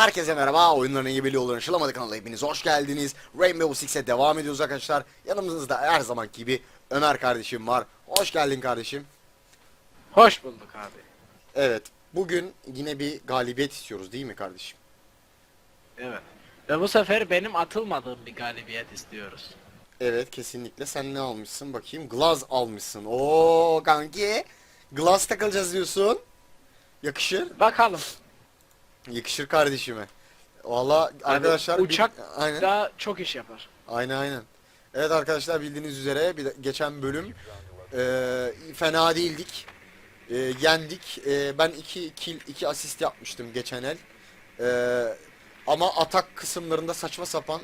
Herkese merhaba. Oyunların iyi biliyor olan Işılamadı kanalına hepiniz hoş geldiniz. Rainbow Six'e devam ediyoruz arkadaşlar. Yanımızda her zamanki gibi Ömer kardeşim var. Hoş geldin kardeşim. Hoş bulduk abi. Evet. Bugün yine bir galibiyet istiyoruz değil mi kardeşim? Evet. Ve bu sefer benim atılmadığım bir galibiyet istiyoruz. Evet kesinlikle. Sen ne almışsın bakayım? Glaz almışsın. Oo kanki. Glaz takılacağız diyorsun. Yakışır. Bakalım. Yakışır kardeşime. Valla arkadaşlar bir- uçak aynen. da çok iş yapar. Aynen aynen. Evet arkadaşlar bildiğiniz üzere bir de- geçen bölüm e, fena değildik. E, yendik. E, ben 2 kill 2 asist yapmıştım geçen el. E, ama atak kısımlarında saçma sapan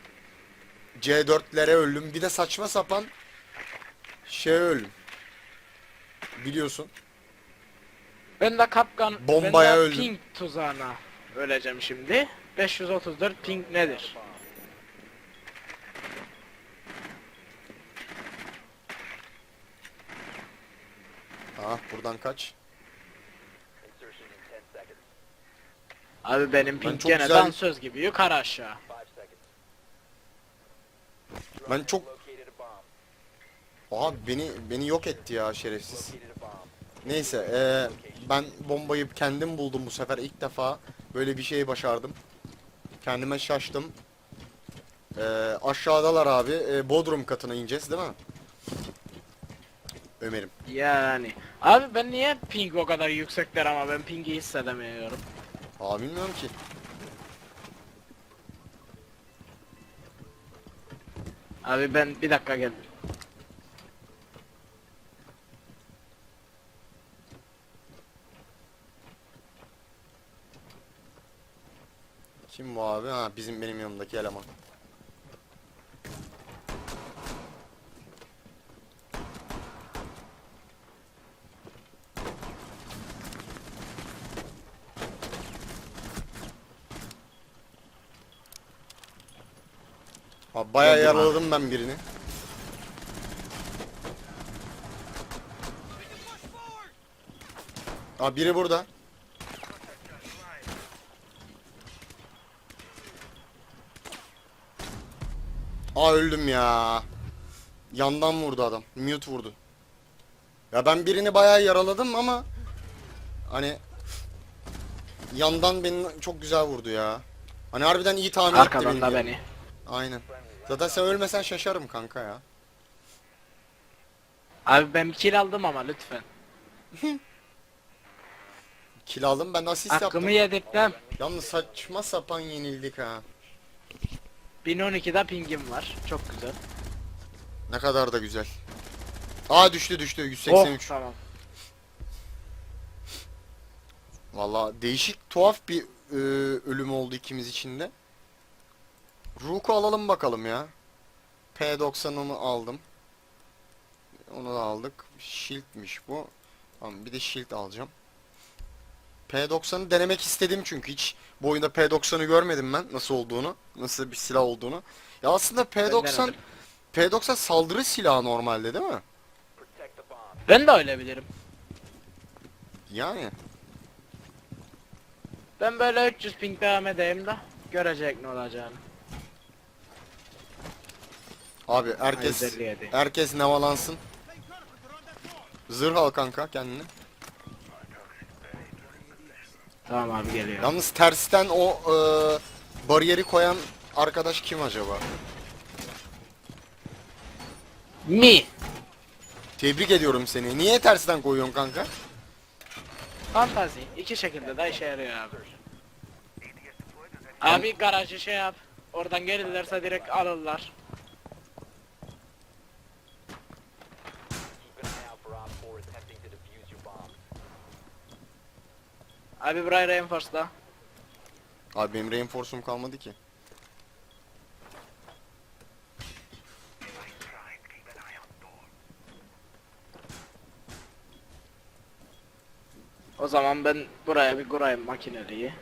C4'lere öldüm. Bir de saçma sapan şey öldüm. Biliyorsun. Ben de kapkan, Bombaya ben de öldüm. ping tuzağına öleceğim şimdi. 534 ping nedir? Ah buradan kaç. Abi benim ping çok gene güzel- dansöz gibi yukarı aşağı. Ben çok Abi beni beni yok etti ya şerefsiz. Neyse eee, ben bombayı kendim buldum bu sefer ilk defa böyle bir şey başardım. Kendime şaştım. Eee, aşağıdalar abi. Eee, Bodrum katına ineceğiz değil mi? Ömer'im. Yani. Abi ben niye ping o kadar yüksekler ama ben pingi hissedemiyorum. Aa bilmiyorum ki. Abi ben bir dakika gel. Kim bu abi? Ha bizim benim yanımdaki eleman. Abi bayağı Gördüm abi. yaraladım ben birini. Abi biri burada. Aa öldüm ya. Yandan vurdu adam. Mute vurdu. Ya ben birini bayağı yaraladım ama hani yandan beni çok güzel vurdu ya. Hani harbiden iyi tahmin etti Arkadan da ya. beni. Aynen. Zaten sen ölmesen şaşarım kanka ya. Abi ben bir kill aldım ama lütfen. Kill aldım ben de asist Hakkımı yaptım. yedirtmem. Yalnız saçma sapan yenildik ha. 1012'de pingim var. Çok güzel. Ne kadar da güzel. Aa düştü düştü Oh 183. tamam. Valla değişik tuhaf bir e, ölüm oldu ikimiz için de. Rook'u alalım bakalım ya. P90'ını aldım. Onu da aldık. Shield'miş bu. Tamam bir de shield alacağım. P90'ı denemek istedim çünkü hiç bu oyunda P90'ı görmedim ben nasıl olduğunu. Nasıl bir silah olduğunu. Ya aslında Ben P90 denedim. P90 saldırı silahı normalde değil mi? Ben de öyle bilirim. Yani. Ben böyle 300 ping devam edeyim de görecek ne olacağını. Abi herkes 157. herkes nevalansın. Zırh al kanka kendine. Tamam abi geliyor. Yalnız tersten o e, bariyeri koyan arkadaş kim acaba? Mi. Tebrik ediyorum seni. Niye tersten koyuyorsun kanka? Fantazi. İki şekilde de işe yarıyor abi. Abi garajı şey yap. Oradan gelirlerse direkt alırlar. Abi burayı reinforce'la. Abi benim reinforce'um kalmadı ki. O zaman ben buraya bir kurayım makineliği.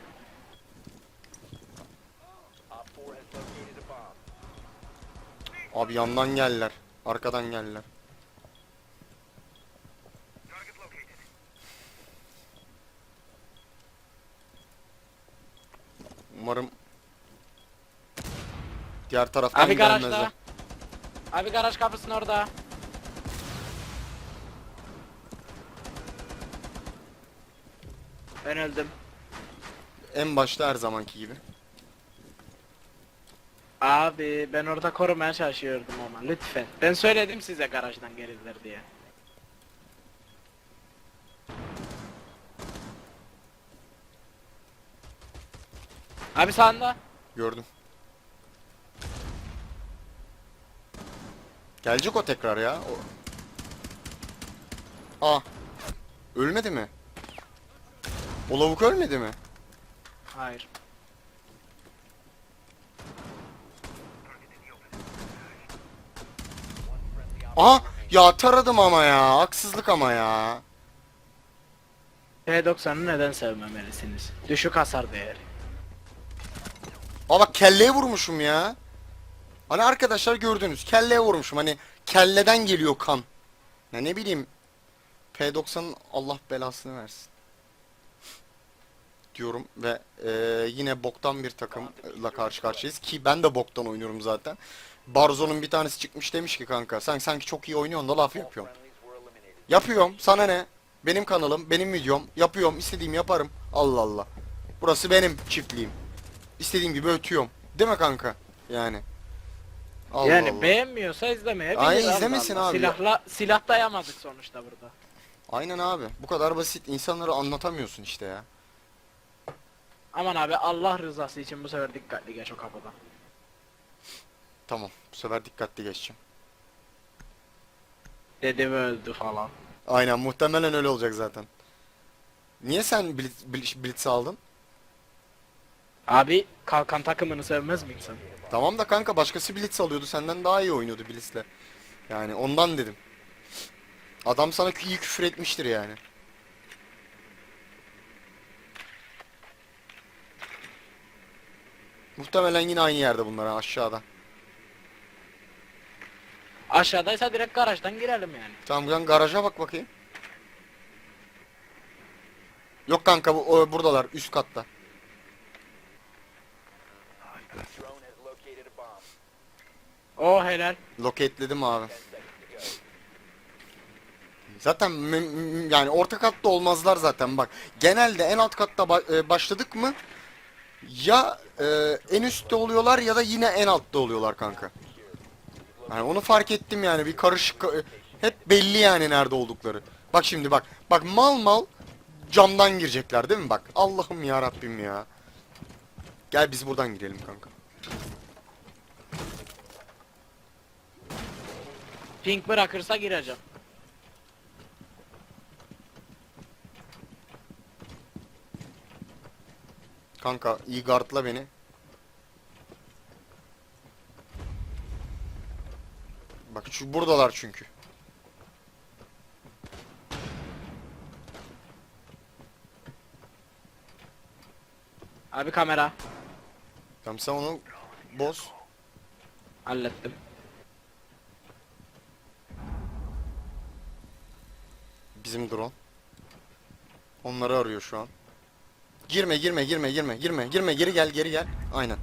Abi yandan geldiler. Arkadan geldiler. Umarım diğer taraftan Abi gelmezler. garajda. Abi garaj kapısının orada. Ben öldüm. En başta her zamanki gibi. Abi ben orada korumaya çalışıyordum ama lütfen. Ben söyledim size garajdan gelirler diye. Abi sağında. Gördüm. Gelecek o tekrar ya. O... Aa. Ölmedi mi? O lavuk ölmedi mi? Hayır. Aha! Ya taradım ama ya. Haksızlık ama ya. P90'ı neden sevmemelisiniz? Düşük hasar değeri. Aa bak kelleye vurmuşum ya. Hani arkadaşlar gördünüz. Kelleye vurmuşum. Hani kelleden geliyor kan. Ya ne bileyim. P90'ın Allah belasını versin. Diyorum ve e, yine boktan bir takımla karşı karşıyayız ki ben de boktan oynuyorum zaten. Barzo'nun bir tanesi çıkmış demiş ki kanka sen sanki çok iyi oynuyorsun da laf yapıyorsun. Yapıyorum sana ne? Benim kanalım, benim videom. Yapıyorum, istediğimi yaparım. Allah Allah. Burası benim çiftliğim. İstediğim gibi ötüyorum. Değil mi kanka? Yani. Allah yani Allah. beğenmiyorsa izlemeyebilir. Ay, Allah izlemesin Allah. abi. Silahla silah dayamadık sonuçta burada. Aynen abi. Bu kadar basit. İnsanları anlatamıyorsun işte ya. Aman abi Allah rızası için bu sefer dikkatli geç o kapıdan. Tamam. Bu sefer dikkatli geçeceğim. Dedim öldü falan. Aynen. Muhtemelen öyle olacak zaten. Niye sen Blitz, Blitz, Blitz aldın? Abi kalkan takımını sevmez mi insan? Tamam da kanka başkası Blitz alıyordu. Senden daha iyi oynuyordu Blitz'le. Yani ondan dedim. Adam sana iyi küfür etmiştir yani. Muhtemelen yine aynı yerde bunlar ha, aşağıda. Aşağıdaysa direkt garajdan girelim yani. Tamam ben garaja bak bakayım. Yok kanka bu o, buradalar üst katta. O helal. Loketledim abi. Zaten yani orta katta olmazlar zaten bak. Genelde en alt katta ba- e, başladık mı ya e, en üstte oluyorlar ya da yine en altta oluyorlar kanka. Yani onu fark ettim yani bir karışık e, hep belli yani nerede oldukları. Bak şimdi bak. Bak mal mal camdan girecekler değil mi bak. Allah'ım ya Rabbim ya. Gel biz buradan girelim kanka. Pink bırakırsa gireceğim. Kanka iyi guardla beni. Bak şu buradalar çünkü. Abi kamera. Tamam sen onu boz. Hallettim. Bizim drone. Onları arıyor şu an. Girme girme girme girme girme girme geri gel geri gel. Aynen.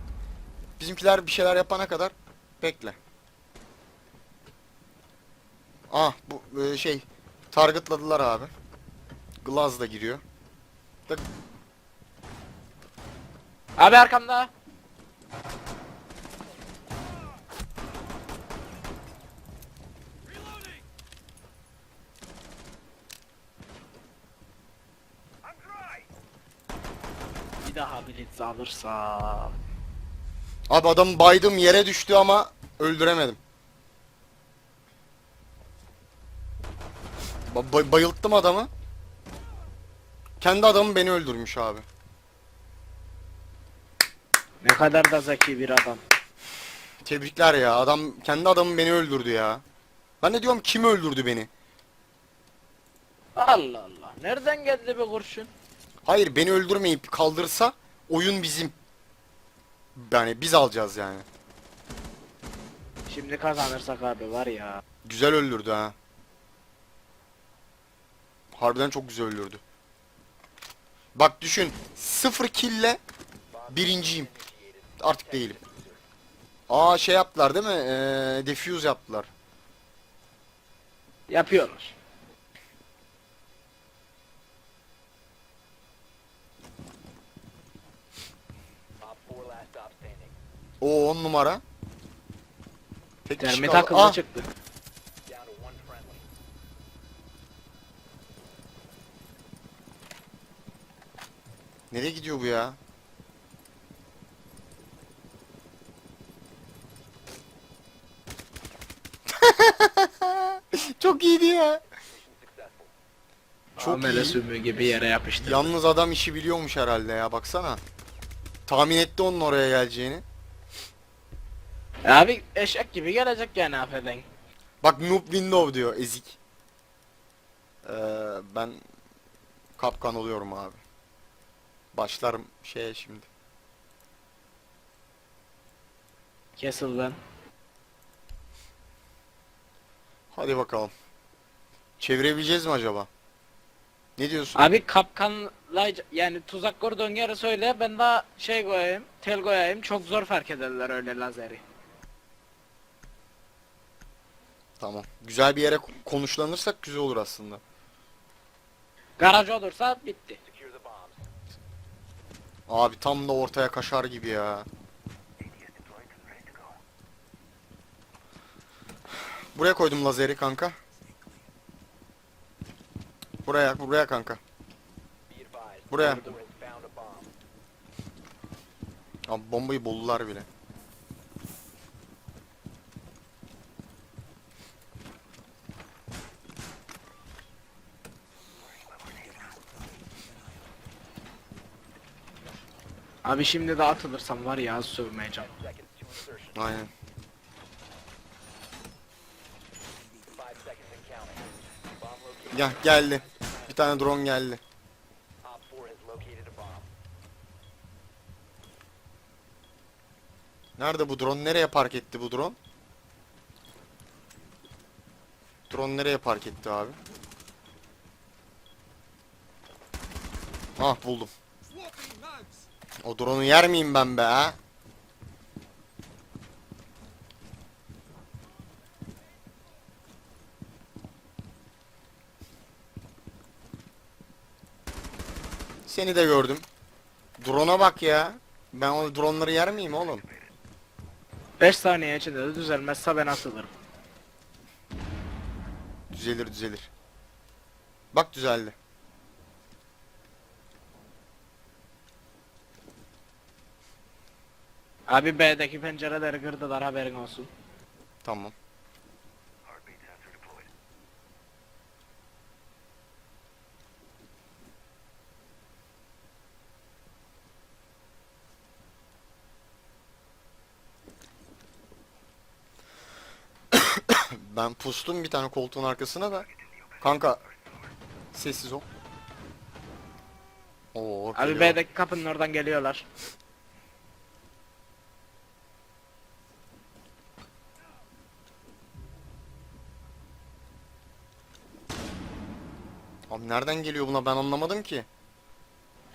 Bizimkiler bir şeyler yapana kadar bekle. Ah bu e, şey targetladılar abi. Glaz da giriyor. Da- Abi arkamda. Daha blitz alırsa. Abi adam baydım yere düştü ama öldüremedim. Ba- bay- bayılttım adamı. Kendi adamı beni öldürmüş abi. Ne kadar da zeki bir adam. Tebrikler ya. Adam kendi adamı beni öldürdü ya. Ben de diyorum kim öldürdü beni? Allah Allah. Nereden geldi bu kurşun? Hayır beni öldürmeyip kaldırsa oyun bizim. Yani biz alacağız yani. Şimdi kazanırsak abi var ya. Güzel öldürdü ha. Harbiden çok güzel öldürdü. Bak düşün. Sıfır kille Birinciyim. Artık değilim. Aa şey yaptılar değil mi? Ee, defuse yaptılar. Yapıyorlar. O 10 numara. Tek kişi Termit kaldı. akıllı Ah, çıktı. nereye gidiyor bu ya? Çok iyiydi ya. Çok Amele iyi. sümüğü gibi yere yapıştı. Yalnız adam işi biliyormuş herhalde ya baksana. Tahmin etti onun oraya geleceğini. Abi eşek gibi gelecek yani affeden. Bak noob window diyor ezik. Ee, ben kapkan oluyorum abi. Başlarım şeye şimdi. Kesil lan. Hadi bakalım. Çevirebileceğiz mi acaba? Ne diyorsun? Abi kapkanla yani tuzak kurdun yere söyle ben daha şey koyayım tel koyayım çok zor fark ederler öyle lazeri. Tamam. Güzel bir yere ko- konuşlanırsak güzel olur aslında. Garaj olursa bitti. Abi tam da ortaya kaşar gibi ya. Buraya koydum lazeri kanka. Buraya, buraya kanka. Buraya. Abi bombayı buldular bile. Abi şimdi de atılırsam var ya sövmeyeceğim. Aynen. Ya geldi. Bir tane drone geldi. Nerede bu drone? Nereye park etti bu drone? Drone nereye park etti abi? Ah buldum. O drone'u yer miyim ben be ha? Seni de gördüm. Drone'a bak ya. Ben o drone'ları yer miyim oğlum? 5 saniye içinde de düzelmezse ben atılırım. Düzelir düzelir. Bak düzeldi. Abi B'deki pencereleri kırdılar haberin olsun. Tamam. ben pustum bir tane koltuğun arkasına da. Kanka sessiz ol. Oo, Abi geliyor. B'deki kapının oradan geliyorlar. Nereden geliyor buna ben anlamadım ki.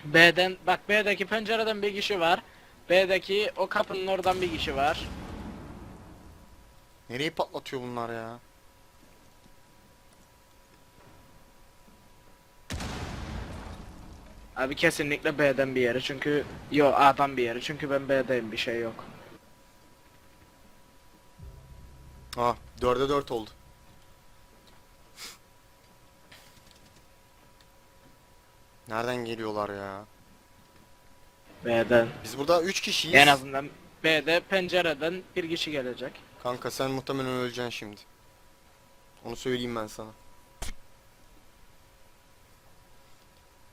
B'den bak B'deki pencereden bir kişi var. B'deki o kapının oradan bir kişi var. Nereyi patlatıyor bunlar ya? Abi kesinlikle B'den bir yeri çünkü yo A'dan bir yeri çünkü ben B'deyim bir şey yok. Ha, dörde dört oldu. Nereden geliyorlar ya? B'den. Biz burada üç kişiyiz. En azından B'de pencereden bir kişi gelecek. Kanka sen muhtemelen öleceksin şimdi. Onu söyleyeyim ben sana.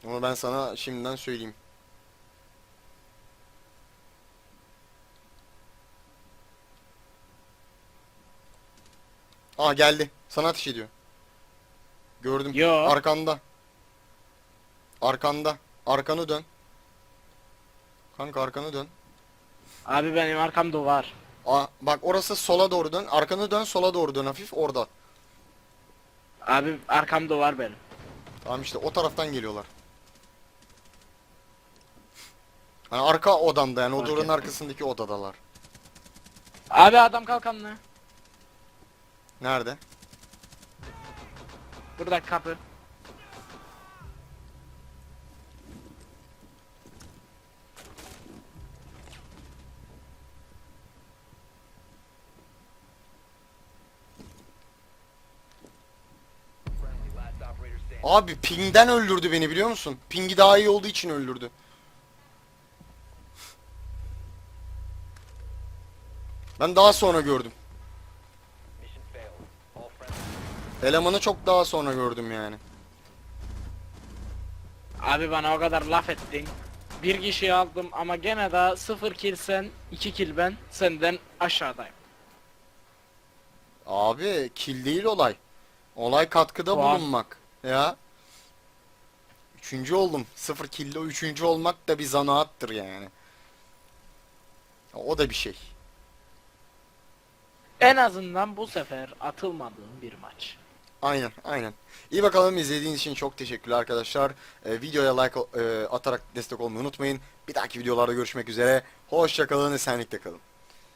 Onu ben sana şimdiden söyleyeyim. Aa geldi. Sana ateş ediyor. Gördüm. Yo. Arkanda. Arkanda. Arkanı dön. Kanka arkanı dön. Abi benim arkam duvar. Aa, bak orası sola doğru dön. Arkanı dön sola doğru dön hafif orada. Abi arkam duvar benim. Tamam işte o taraftan geliyorlar. Hani arka odamda yani o duvarın arkasındaki odadalar. Abi adam kalkanlı. Nerede? Burada kapı. Abi pingden öldürdü beni biliyor musun? Pingi daha iyi olduğu için öldürdü. Ben daha sonra gördüm. Elemanı çok daha sonra gördüm yani. Abi bana o kadar laf ettin. Bir kişiyi aldım ama gene daha 0 kill sen, 2 kill ben. Senden aşağıdayım. Abi kill değil olay. Olay katkıda Puan. bulunmak. Ya. Üçüncü oldum. Sıfır killle üçüncü olmak da bir zanaattır yani. O da bir şey. En azından bu sefer atılmadığım bir maç. Aynen aynen. İyi bakalım izlediğiniz için çok teşekkürler arkadaşlar. Ee, videoya like e, atarak destek olmayı unutmayın. Bir dahaki videolarda görüşmek üzere. Hoşçakalın, esenlikle kalın.